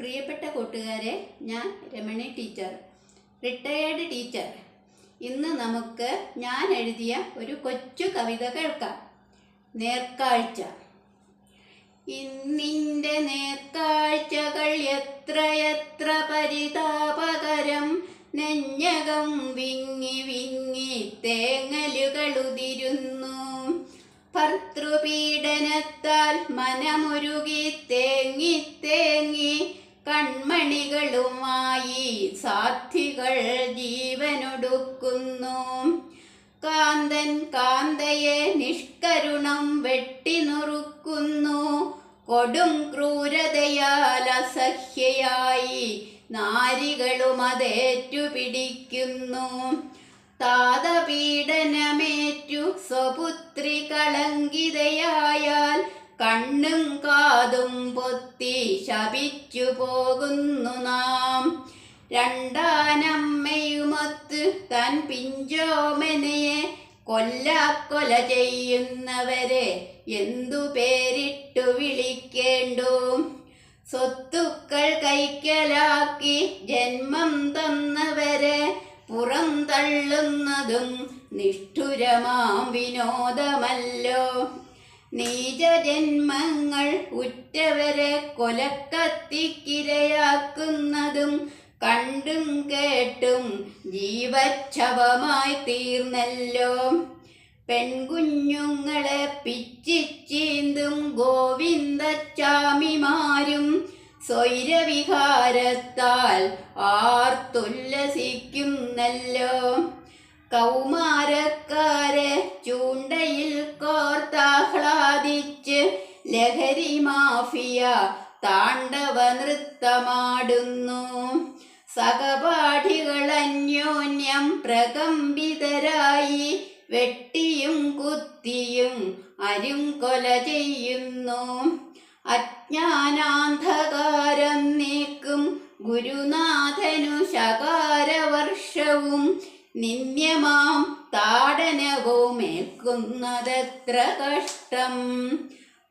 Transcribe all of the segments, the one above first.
പ്രിയപ്പെട്ട കൂട്ടുകാരെ ഞാൻ രമണി ടീച്ചർ റിട്ടയേർഡ് ടീച്ചർ ഇന്ന് നമുക്ക് ഞാൻ എഴുതിയ ഒരു കൊച്ചു കവിത കേൾക്കാം. നേർക്കാഴ്ച. ഇന്നിന്റെ നേർക്കാഴ്ചകൾ എത്രയെത്ര പരിതാപകരം. നെഞ്ഞകം വിങ്ങി വിങ്ങി തേങ്ങലുകളുതിരുന്നു. ഭർത്തൃപീഡനത്താൽ മനമുരുകി തേങ്ങി തേങ്ങി കൺമണികളുമായി സാധികൾ ജീവനൊടുക്കുന്നു. കാന്തൻ കാന്തയെ നിഷ്കരുണം വെട്ടിനുറുക്കുന്നു. കൊടും ക്രൂരതയാൽ അസഹ്യയായി നാരികളും അതേറ്റുപിടിക്കുന്നു. താതപീഡനമേറ്റു സ്വപുത്രി കളങ്കിതയായാൽ കണ്ണും കാതും പൊത്തി ശപിച്ചു പോകുന്നു നാം. രണ്ടാനമ്മയുമൊത്ത് തൻ പിഞ്ചോമനയെ കൊല്ലാക്കൊല ചെയ്യുന്നവരെ എന്തു പേരിട്ടു വിളിക്കേണ്ടു? സ്വത്തുക്കൾ കൈക്കലാക്കി ജന്മം തന്നവരെ പുറം തള്ളുന്നതും നിഷ്ഠുരമാം വിനോദമല്ലോ. നീചജന്മങ്ങൾ ഉറ്റവരെ കൊലക്കത്തിക്കിരയാക്കുന്നതും കണ്ടും കേട്ടും ജീവച്ഛവമായി തീർന്നല്ലോ. പെൺകുഞ്ഞുങ്ങളെ പിച്ചിച്ചീന്തും ഗോവിന്ദച്ചാമിമാരും സ്വൈരവിഹാരത്താൽ ആർത്തുല്ലസിക്കുന്നല്ലോ. കൗമാരക്കാരെ ലഹരി മാഫിയ താണ്ഡവ നൃത്തമാടുന്നു. സഹപാഠികൾ അന്യോന്യം പ്രകമ്പിതരായി വെട്ടിയും കുത്തിയും അരും കൊല ചെയ്യുന്നു. അജ്ഞാനാന്ധകാരം നീക്കും ഗുരുനാഥനു ശകാരവർഷവും നിന്യമാം താടനവും ഏൽക്കുന്നതെത്ര കഷ്ടം.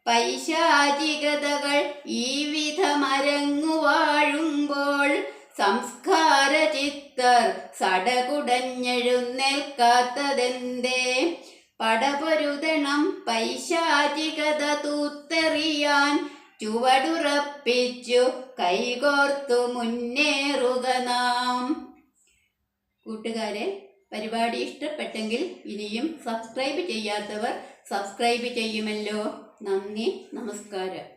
പൈശാചികതകൾ ഈ വിധമരങ്ങുവാഴുമ്പോൾ സംസ്കാര ചിത്തർ സടകുടഞ്ഞെഴുന്നേൽക്കാത്തതെന്തേ? പടപൊരുതണം പൈശാചികത തൂത്തെറിയാൻ ചുവടുറപ്പിച്ചു കൈകോർത്തു മുന്നേറുക നാം. കൂട്ടുകാരെ പരിപാടി ഇഷ്ടപ്പെട്ടെങ്കിൽ ഇനിയും സബ്സ്ക്രൈബ് ചെയ്യാത്തവർ സബ്സ്ക്രൈബ് ചെയ്യുമല്ലോ. നന്ദി നമസ്കാരം.